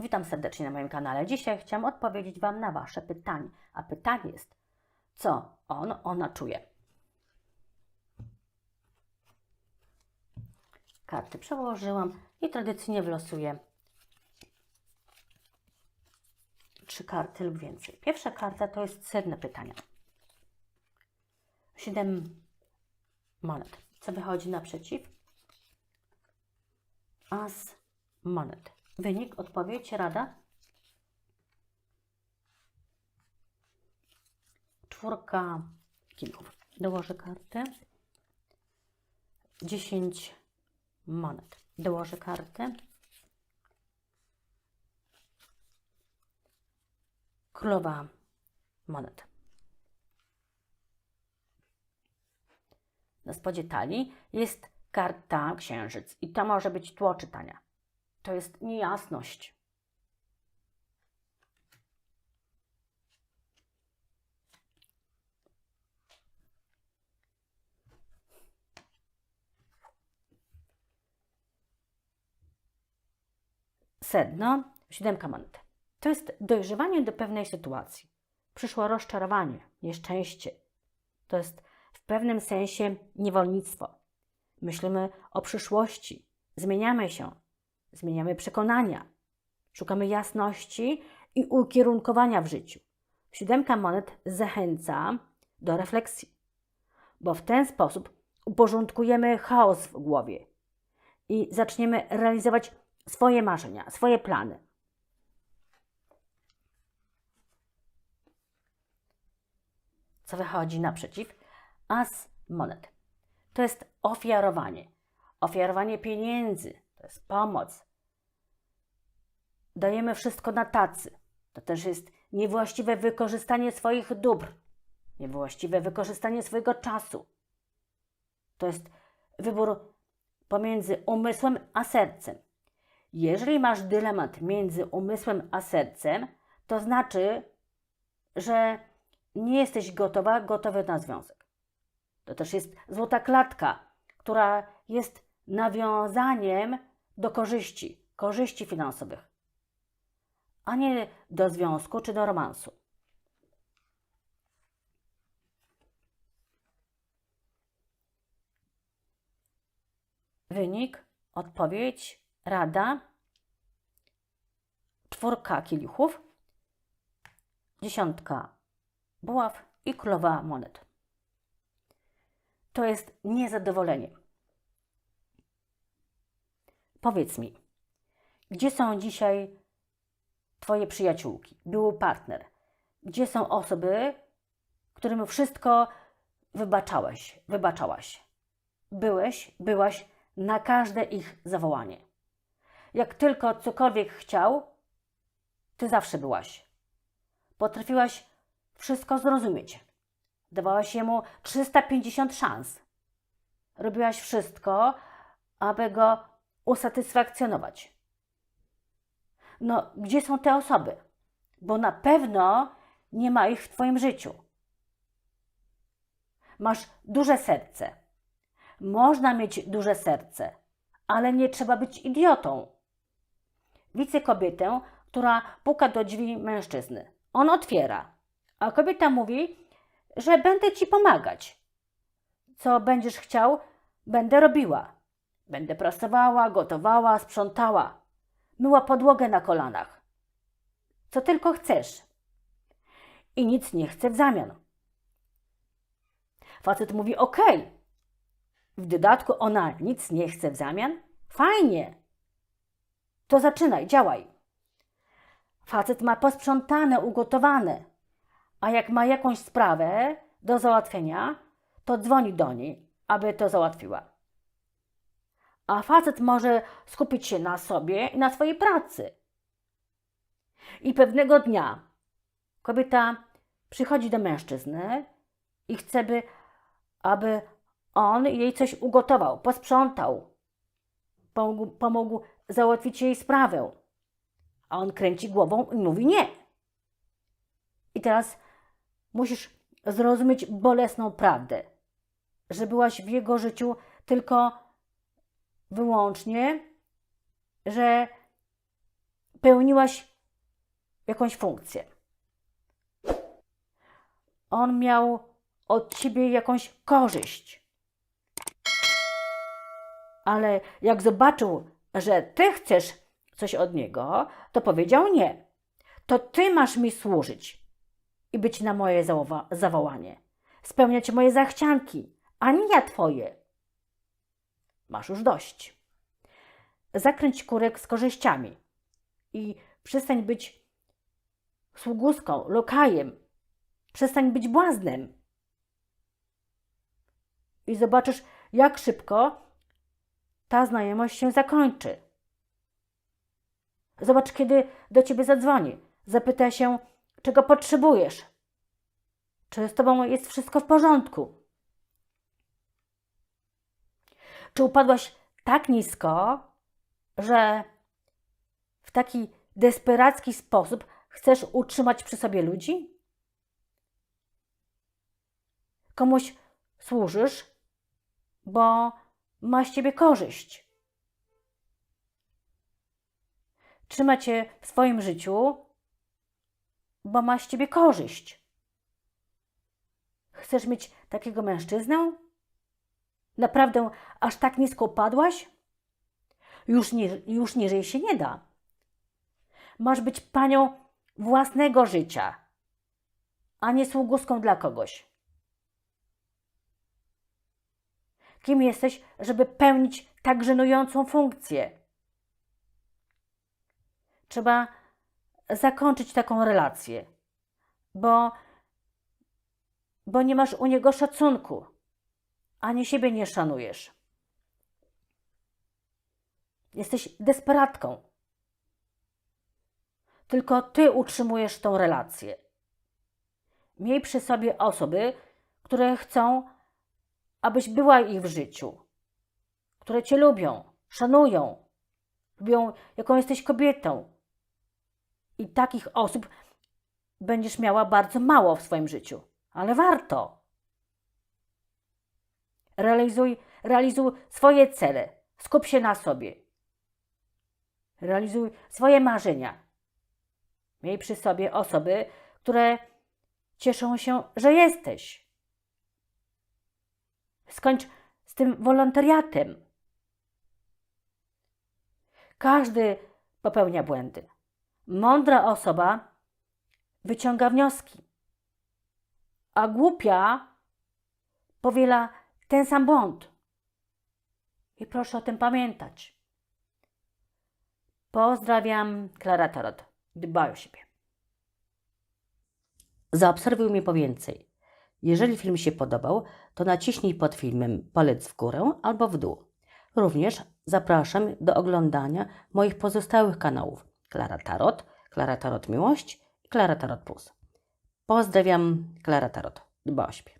Witam serdecznie na moim kanale. Dzisiaj chciałam odpowiedzieć Wam na Wasze pytanie. A pytanie jest, co on, ona czuje? Karty przełożyłam i tradycyjnie wylosuję trzy karty lub więcej. Pierwsza karta to jest sedne pytania. Siedem monet. Co wychodzi naprzeciw? As monet. Wynik, odpowiedź, rada? Czwórka kilków. Dołożę kartę. Dziesięć monet. Dołożę kartę. Królowa monet. Na spodzie talii jest karta księżyc i to może być tło czytania. To jest niejasność. Sedno, siódemka monet. To jest dojrzewanie do pewnej sytuacji. Przyszło rozczarowanie, nieszczęście. To jest w pewnym sensie niewolnictwo. Myślimy o przyszłości, zmieniamy się, zmieniamy przekonania, szukamy jasności i ukierunkowania w życiu. Siódemka monet zachęca do refleksji, bo w ten sposób uporządkujemy chaos w głowie i zaczniemy realizować swoje marzenia, swoje plany. Co wychodzi naprzeciw? As monet. To jest ofiarowanie. Ofiarowanie pieniędzy, to jest pomoc. Dajemy wszystko na tacy. To też jest niewłaściwe wykorzystanie swoich dóbr, niewłaściwe wykorzystanie swojego czasu. To jest wybór pomiędzy umysłem a sercem. Jeżeli masz dylemat między umysłem a sercem, to znaczy, że nie jesteś gotowa, gotowy na związek. To też jest złota klatka, która jest nawiązaniem do korzyści, korzyści finansowych, a nie do związku czy do romansu. Wynik, odpowiedź, rada, czwórka kielichów, dziesiątka buław i królowa monet. To jest niezadowolenie. Powiedz mi, gdzie są dzisiaj Twoje przyjaciółki, był partner? Gdzie są osoby, którym wszystko wybaczałeś, wybaczałaś? Byłeś, byłaś na każde ich zawołanie. Jak tylko cokolwiek chciał, Ty zawsze byłaś. Potrafiłaś wszystko zrozumieć. Dawałaś jemu 350 szans. Robiłaś wszystko, aby go usatysfakcjonować. No, gdzie są te osoby? Bo na pewno nie ma ich w Twoim życiu. Masz duże serce. Można mieć duże serce, ale nie trzeba być idiotą. Widzę kobietę, która puka do drzwi mężczyzny. On otwiera, a kobieta mówi, że będę ci pomagać. Co będziesz chciał, będę robiła. Będę prasowała, gotowała, sprzątała, myła podłogę na kolanach. Co tylko chcesz. I nic nie chcę w zamian. Facet mówi: OK. W dodatku ona nic nie chce w zamian? Fajnie. To zaczynaj, działaj. Facet ma posprzątane, ugotowane. A jak ma jakąś sprawę do załatwienia, to dzwoni do niej, aby to załatwiła. A facet może skupić się na sobie i na swojej pracy. I pewnego dnia kobieta przychodzi do mężczyzny i chce, by, aby on jej coś ugotował, posprzątał, pomógł, pomógł załatwić jej sprawę. A on kręci głową i mówi nie. I teraz musisz zrozumieć bolesną prawdę, że byłaś w jego życiu tylko wyłącznie, że pełniłaś jakąś funkcję. On miał od ciebie jakąś korzyść. Ale jak zobaczył, że ty chcesz coś od niego, to powiedział nie. To ty masz mi służyć i być na moje zawoła- zawołanie, spełniać moje zachcianki, a nie ja twoje. Masz już dość. Zakręć kurek z korzyściami i przestań być sługuską, lokajem. Przestań być błaznem. I zobaczysz, jak szybko ta znajomość się zakończy. Zobacz, kiedy do ciebie zadzwoni. Zapyta się, czego potrzebujesz. Czy z tobą jest wszystko w porządku? Czy upadłaś tak nisko, że w taki desperacki sposób chcesz utrzymać przy sobie ludzi? Komuś służysz, bo ma z ciebie korzyść. Trzyma cię w swoim życiu, bo ma z ciebie korzyść. Chcesz mieć takiego mężczyznę? Naprawdę aż tak nisko upadłaś? Już, nie, już niżej się nie da. Masz być panią własnego życia, a nie sługuską dla kogoś. Kim jesteś, żeby pełnić tak żenującą funkcję? Trzeba zakończyć taką relację, bo, bo nie masz u niego szacunku, ani siebie nie szanujesz. Jesteś desperatką. Tylko ty utrzymujesz tą relację. Miej przy sobie osoby, które chcą, abyś była ich w życiu, które cię lubią, szanują, lubią, jaką jesteś kobietą. I takich osób będziesz miała bardzo mało w swoim życiu, ale warto. Realizuj, realizuj swoje cele, skup się na sobie. Realizuj swoje marzenia. Miej przy sobie osoby, które cieszą się, że jesteś. Skończ z tym wolontariatem. Każdy popełnia błędy. Mądra osoba wyciąga wnioski, a głupia powiela ten sam błąd. I proszę o tym pamiętać. Pozdrawiam, Klara Tarot. Dbaj o siebie. Zaobserwuj mnie po więcej. Jeżeli film się podobał, to naciśnij pod filmem palec w górę albo w dół. Również zapraszam do oglądania moich pozostałych kanałów Klara Tarot, Klara Tarot Miłość i Klara Tarot Plus. Pozdrawiam, Klara Tarot. Dbaj o siebie.